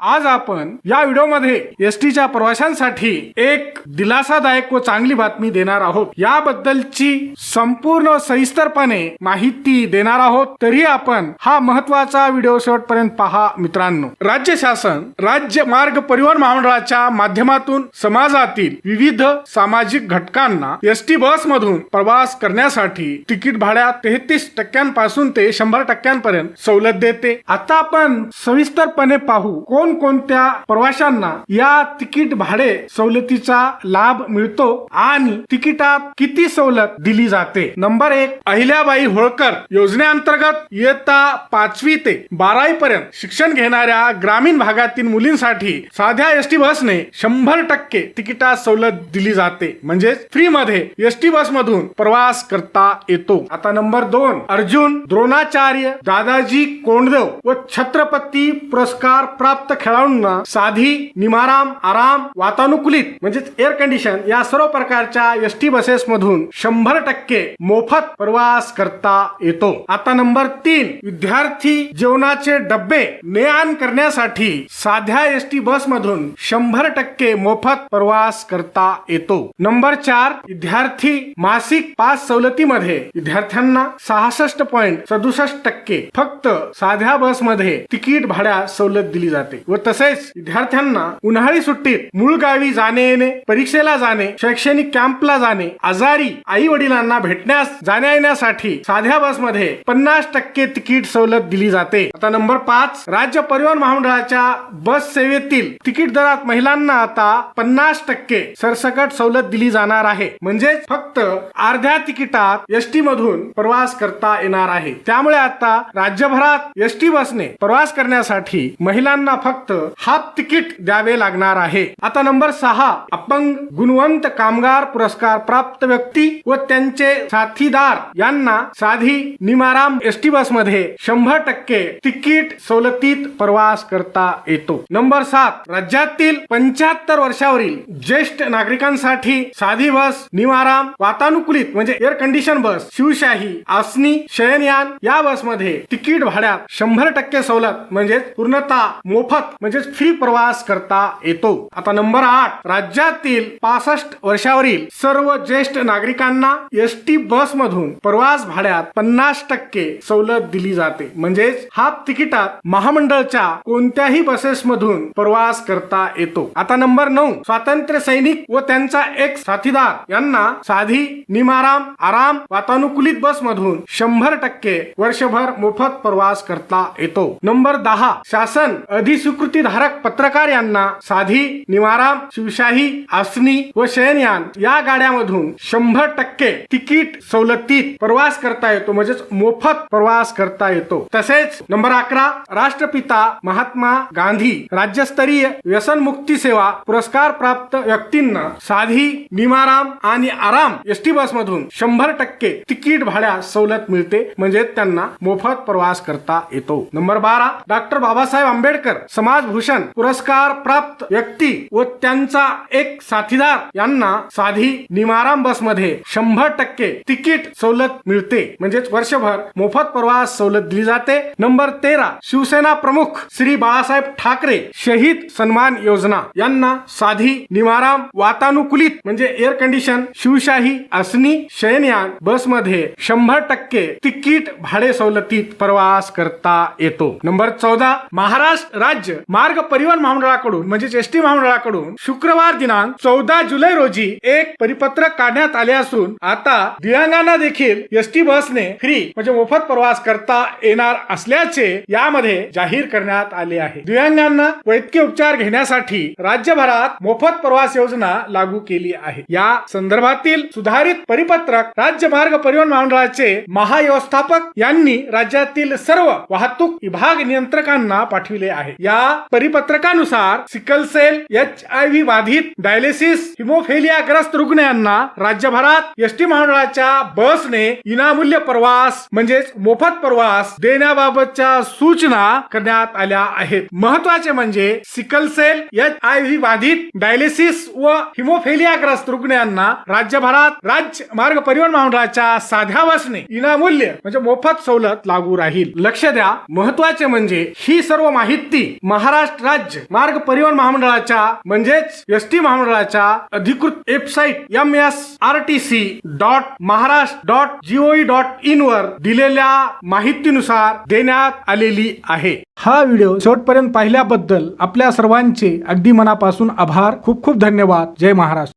आज आपण या व्हिडिओमध्ये एस टीच्या प्रवाशांसाठी एक दिलासादायक व चांगली बातमी देणार आहोत. याबद्दलची संपूर्ण सविस्तरपणे माहिती देणार आहोत. तरी आपण हा महत्त्वाचा व्हिडिओ शेवटपर्यंत पहा मित्रांनो. राज्य शासन राज्य मार्ग परिवहन महामंडळाच्या माध्यमातून समाजातील विविध सामाजिक घटकांना एस टी बस मधून प्रवास करण्यासाठी तिकीट भाड्यात तेहतीस टक्क्यांपासून ते शंभर टक्क्यांपर्यंत सवलत देते. आता आपण सविस्तरपणे पाहू कोण कोणत्या प्रवाशांना या तिकीट भाडे सवलतीचा लाभ मिळतो आणि तिकिटात किती सवलत दिली जाते? नंबर एक अहिल्याबाई होळकर योजनेअंतर्गत इयत्ता पाचवी ते बारावी पर्यंत शिक्षण घेणाऱ्या ग्रामीण भागातील मुलींसाठी साध्या एस टी बसने शंभर टक्के तिकिटात सवलत दिली जाते. म्हणजेच फ्री मध्ये एस टी बस मधून प्रवास करता येतो. आता नंबर दोन अर्जुन द्रोणाचार्य दादाजी कोंडदेव व छत्रपती पुरस्कार प्राप्त खेळाडूंना साधी निमाराम आराम वातानुकूलित म्हणजेच एअर कंडिशन या सर्व प्रकारच्या एस टी बसेस मधून शंभर टक्के मोफत प्रवास करता येतो. आता नंबर तीन विद्यार्थी जेवणाचे डब्बे ने आण करण्यासाठी साध्या एस टी बस मधून शंभर टक्के मोफत प्रवास करता येतो. नंबर चार विद्यार्थी मासिक पास सवलतीमध्ये विद्यार्थ्यांना सहासष्ट पॉईंट सदुसष्ट टक्के फक्त साध्या बसमध्ये तिकीट भाड्या सवलत दिली जाते. व तसेच विद्यार्थ्यांना उन्हाळी सुट्टीत मूळ गावी जाणे येणे परीक्षेला जाणे शैक्षणिक कॅम्पला जाणे आजारी आई वडिलांना भेटण्यास जाण्या येण्यासाठी साध्या बसमध्ये पन्नास टक्के तिकीट सवलत दिली जाते. आता नंबर पाच राज्य परिवहन महामंडळाच्या बस सेवेतील तिकीट दरात महिलांना आता पन्नास टक्के सरसकट सवलत दिली जाणार आहे. म्हणजेच फक्त अर्ध्या तिकिटात एस टी मधून प्रवास करता येणार आहे. त्यामुळे आता राज्यभरात एस टी बसने प्रवास करण्यासाठी महिलांना फक्त हाफ तिकीट द्यावे लागणार आहे. आता नंबर सहा अपंग गुणवंत कामगार पुरस्कार प्राप्त व्यक्ती व त्यांचे साथीदार यांना साधी निमाराम एस टी बसमध्ये शंभर टक्के तिकीट सवलतीत प्रवास करता येतो. नंबर सात राज्यातील पंच्याहत्तर वर्षावरील ज्येष्ठ नागरिकांसाठी साधी बस निवाराम वातानुकूलित म्हणजे एअर कंडिशन बस शिवशाही आसनी शयनयान या बसमध्ये तिकीट भाड्यात शंभर टक्के सवलत म्हणजे पूर्णतः मोफत म्हणजेच फ्री प्रवास करता येतो. आता नंबर आठ राज्यातील पासष्ट वर्षावरील सर्व ज्येष्ठ नागरिकांना एस टी बस मधून प्रवास भाड्यात पन्नास टक्के सवलत दिली जाते. म्हणजेच हाफ तिकिटात महामंडळच्या कोणत्याही बसेस मधून प्रवास करता येतो. आता नंबर नऊ स्वातंत्र्य सैनिक व त्यांचा एक साथीदार यांना साधी निमाराम आराम वातानुकूलित बस मधून शंभर टक्के वर्षभर मोफत प्रवास करता येतो. नंबर दहा शासन अधिस्वीकृती धारक पत्रकार यांना साधी निवाराम शिवशाही आसनी व शयनयान या गाड्यामधून शंभर टक्के तिकीट सवलतीत प्रवास करता येतो म्हणजेच मोफत प्रवास करता येतो. तसेच नंबर अकरा राष्ट्रपिता महात्मा गांधी राज्यस्तरीय व्यसन मुक्ती सेवा पुरस्कार प्राप्त व्यक्तींना साधी निमाराम आणि आराम एस टी बस मधून शंभर टक्के तिकीट भाड्यास सवलत मिळते म्हणजे त्यांना मोफत प्रवास करता येतो. नंबर बारा डॉक्टर बाबासाहेब आंबेडकर समाजभूषण पुरस्कार प्राप्त व्यक्ती व त्यांचा एक साथीदार यांना साधी निमाराम बसमध्ये शंभर टक्के तिकीट सवलत मिळते. म्हणजेच वर्षभर मोफत प्रवास सवलत दिली जाते. नंबर तेरा शिवसेना प्रमुख श्री बाळासाहेब ठाकरे शहीद सन्मान योजना. यांना साधी निमाराम वातानुकूलित म्हणजे एअर कंडिशन शिवशाही असनी शयनयान बसमध्ये शंभर टक्के तिकीट भाडे सवलतीत प्रवास करता येतो. नंबर चौदा महाराष्ट्र राज्य मार्ग परिवहन महामंडळाकडून म्हणजेच एस टी महामंडळाकडून शुक्रवार दिनांक चौदा जुलै रोजी एक परिपत्रक काढण्यात आले असून आता दिव्यांगांना देखील एस टी बसने फ्री म्हणजे मोफत प्रवास करता येणार असल्याचे यामध्ये जाहीर करण्यात आले आहे. दिव्यांगांना वैद्यकीय उपचार घेण्यासाठी राज्यभरात मोफत प्रवास योजना लागू केली आहे. या संदर्भातील सुधारित परिपत्रक राज्य मार्ग परिवहन महामंडळाचे महाव्यवस्थापक यांनी राज्यातील सर्व वाहतूक विभाग नियंत्रकांना पाठविले आहे. या परिपत्रकानुसार sickle cell H I V बाधित डायलिसिस हिमोफेलिया ग्रस्त रुग्णांना राज्यभरात एस टी महामंडळाच्या बसने विनामूल्य प्रवास म्हणजेच मोफत प्रवास देण्याबाबतच्या सूचना करण्यात आल्या आहेत. महत्त्वाचे म्हणजे sickle cell H I V बाधित डायलिसिस व हिमोफेलियाग्रस्त रुग्णांना राज्यभरात राज्य मार्ग परिवहन महामंडळाच्या साध्या बसने विनामूल्य म्हणजे मोफत सवलत लागू राहील. लक्ष द्या. महत्त्वाचे म्हणजे ही सर्व माहिती महाराष्ट्र राज्य मार्ग परिवहन महामंडळाच्या म्हणजेच एस टी महामंडळाच्या अधिकृत website M S R T C dot Maharashtra dot GOE dot in वर दिलेल्या माहितीनुसार देण्यात आलेली आहे. हा व्हिडिओ शेवटपर्यंत पाहिल्याबद्दल आपल्या सर्वांचे अगदी मनापासून आभार. खूप खूप धन्यवाद. जय महाराष्ट्र.